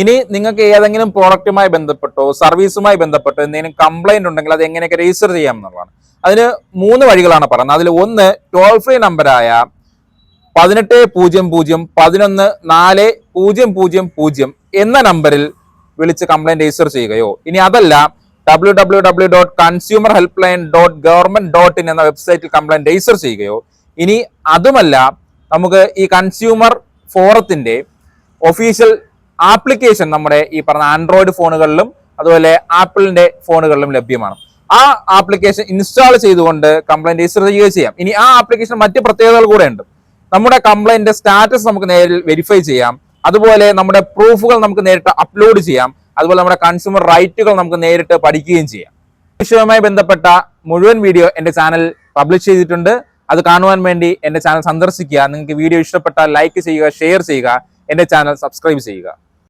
ഇനി നിങ്ങൾക്ക് ഏതെങ്കിലും പ്രോഡക്റ്റുമായി ബന്ധപ്പെട്ടോ സർവീസുമായി ബന്ധപ്പെട്ടോ എന്തെങ്കിലും കംപ്ലൈന്റ് ഉണ്ടെങ്കിൽ അത് എങ്ങനെയൊക്കെ രജിസ്റ്റർ ചെയ്യാം എന്നുള്ളതാണ്. അതിന് മൂന്ന് വഴികളാണ് പറയുന്നത്. അതിൽ ഒന്ന് ടോൾ ഫ്രീ നമ്പറായ പതിനെട്ട് പൂജ്യം പൂജ്യം പതിനൊന്ന് നാല് പൂജ്യം പൂജ്യം പൂജ്യം എന്ന നമ്പറിൽ വിളിച്ച് കംപ്ലൈന്റ് രജിസ്റ്റർ ചെയ്യുകയോ. ഇനി അതല്ല W W W dot consumer help line dot government dot in എന്ന വെബ്സൈറ്റിൽ കംപ്ലൈന്റ് രജിസ്റ്റർ ചെയ്യുകയോ. ഇനി അതുമല്ല നമുക്ക് ഈ കൺസ്യൂമർ ഫോറത്തിന്റെ ഒഫീഷ്യൽ ആപ്ലിക്കേഷൻ നമ്മുടെ ഈ പറഞ്ഞ ആൻഡ്രോയിഡ് ഫോണുകളിലും അതുപോലെ ആപ്പിളിന്റെ ഫോണുകളിലും ലഭ്യമാണ്. ആ ആപ്ലിക്കേഷൻ ഇൻസ്റ്റാൾ ചെയ്തുകൊണ്ട് കംപ്ലൈന്റ് രജിസ്റ്റർ ചെയ്യുകയോ ചെയ്യാം. ഇനി ആ ആപ്ലിക്കേഷൻ മറ്റ് പ്രത്യേകതകൾ കൂടെ ഉണ്ട് നമ്മുടെ കംപ്ലൈന്റ് സ്റ്റാറ്റസ് നമുക്ക് നേരിൽ വെരിഫൈ ചെയ്യാം. അതുപോലെ നമ്മുടെ പ്രൂഫുകൾ നമുക്ക് നേരിട്ട് അപ്ലോഡ് ചെയ്യാം. അതുപോലെ നമ്മുടെ കൺസ്യൂമർ റൈറ്റുകൾ നമുക്ക് നേരിട്ട് പഠിക്കുകയും ചെയ്യാം. വിഷയവുമായി ബന്ധപ്പെട്ട മുഴുവൻ വീഡിയോ എന്റെ ചാനൽ പബ്ലിഷ് ചെയ്തിട്ടുണ്ട്. അത് കാണുവാൻ വേണ്ടി എന്റെ ചാനൽ സന്ദർശിക്കുക. നിങ്ങൾക്ക് വീഡിയോ ഇഷ്ടപ്പെട്ടാൽ ലൈക്ക് ചെയ്യുക ഷെയർ ചെയ്യുക. എന്റെ ചാനൽ സബ്സ്ക്രൈബ് ചെയ്യുക.